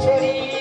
Shri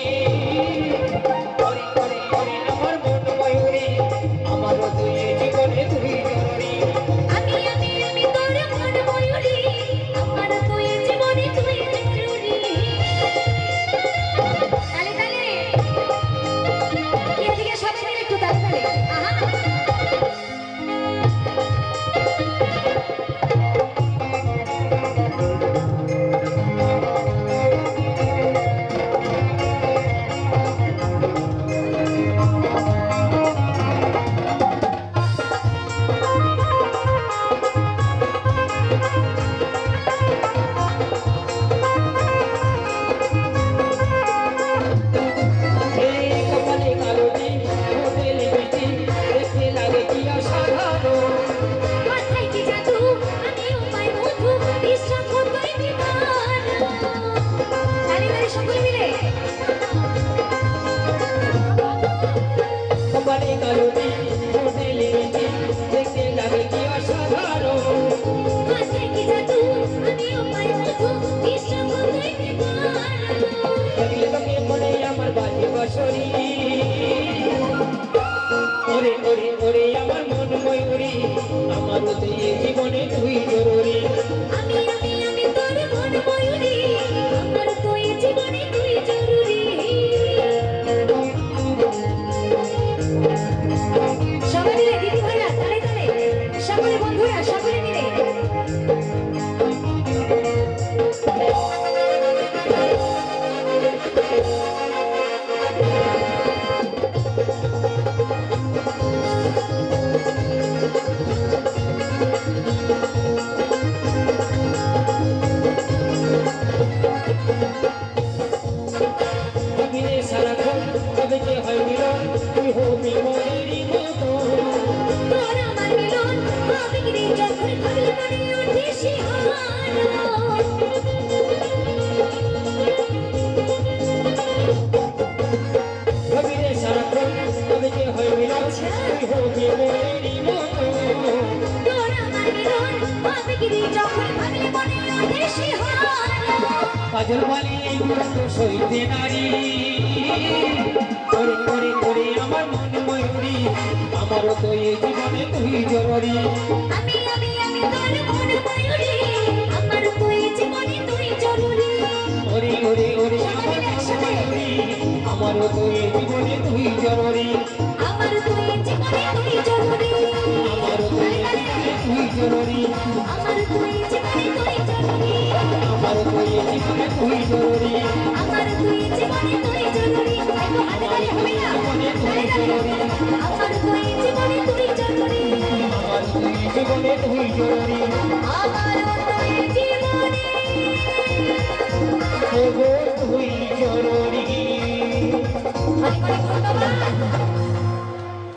কাজল বলে এইগুলো তো সইতে নারী করে করে করে আমার মন ময়ূরী আমারও তো এই জীবনে তুই জরুরি। আমি আমি আমি তোর মন ময়ূরী আমার তুই জীবনে তুই জরুরি। ওরে ওরে ওরে আমার মন ময়ূরী আমারও তো এই জীবনে তুই জরুরি। আমারও তো জীবনে তুই জরুরি। আমার তুই জীবনে তুই জরুরি একটু হাতে তালি হবে না? তালি তালি আমার তুই জীবনে তুই জরুরি। আমার তুই জীবনে তুই জরুরি। আমার